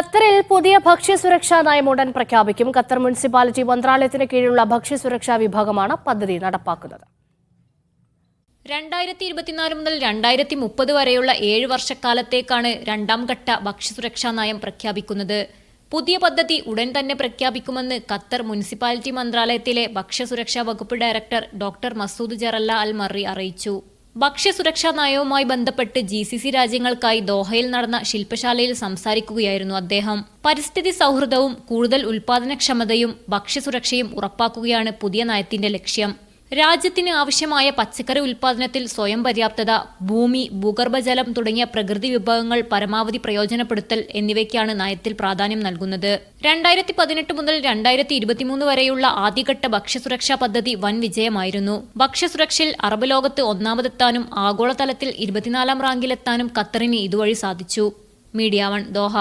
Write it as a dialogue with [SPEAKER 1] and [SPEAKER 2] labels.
[SPEAKER 1] ഖത്തറിൽ പുതിയ ഭക്ഷ്യസുരക്ഷാ നയം ഉടൻ പ്രഖ്യാപിക്കും. ഖത്തർ മുനിസിപ്പാലിറ്റി മന്ത്രാലയത്തിന് കീഴിലുള്ള ഭക്ഷ്യസുരക്ഷാ വിഭാഗമാണ് പദ്ധതി നടപ്പാക്കുന്നത്.
[SPEAKER 2] രണ്ടായിരത്തി ഇരുപത്തിനാല് മുതൽ രണ്ടായിരത്തി മുപ്പത് വരെയുള്ള ഏഴ് വർഷക്കാലത്തേക്കാണ് രണ്ടാം ഘട്ട ഭക്ഷ്യസുരക്ഷാ നയം പ്രഖ്യാപിക്കുന്നത്. പുതിയ പദ്ധതി ഉടൻ തന്നെ പ്രഖ്യാപിക്കുമെന്ന് ഖത്തർ മുനിസിപ്പാലിറ്റി മന്ത്രാലയത്തിലെ ഭക്ഷ്യസുരക്ഷാ വകുപ്പ് director doctor Masoud Jarallah Al Marri അറിയിച്ചു. ഭക്ഷ്യസുരക്ഷാ നയവുമായി ബന്ധപ്പെട്ട് ജി സി സി രാജ്യങ്ങൾക്കായി ദോഹയിൽ നടന്ന ശില്പശാലയിൽ സംസാരിക്കുകയായിരുന്നു അദ്ദേഹം. പരിസ്ഥിതി സൗഹൃദവും കൂടുതൽ ഉൽപാദനക്ഷമതയും ഭക്ഷ്യസുരക്ഷയും ഉറപ്പാക്കുകയാണ് പുതിയ നയത്തിന്റെ ലക്ഷ്യം. രാജ്യത്തിന് ആവശ്യമായ പച്ചക്കറി ഉൽപാദനത്തിൽ സ്വയം പര്യാപ്തത ഭൂമി ഭൂഗർഭജലം തുടങ്ങിയ പ്രകൃതി വിഭവങ്ങൾ പരമാവധി പ്രയോജനപ്പെടുത്തൽ എന്നിവയ്ക്കാണ് നയത്തിൽ പ്രാധാന്യം നൽകുന്നത്. രണ്ടായിരത്തി പതിനെട്ട് മുതൽ രണ്ടായിരത്തി ഇരുപത്തിമൂന്ന് വരെയുള്ള ആദ്യഘട്ട ഭക്ഷ്യസുരക്ഷാ പദ്ധതി വൻ വിജയമായിരുന്നു. ഭക്ഷ്യസുരക്ഷയിൽ അറബ് ലോകത്ത് ഒന്നാമതെത്താനും ആഗോളതലത്തിൽ ഇരുപത്തിനാലാം റാങ്കിലെത്താനും ഖത്തറിന് ഇതുവഴി സാധിച്ചു. Media One Doha.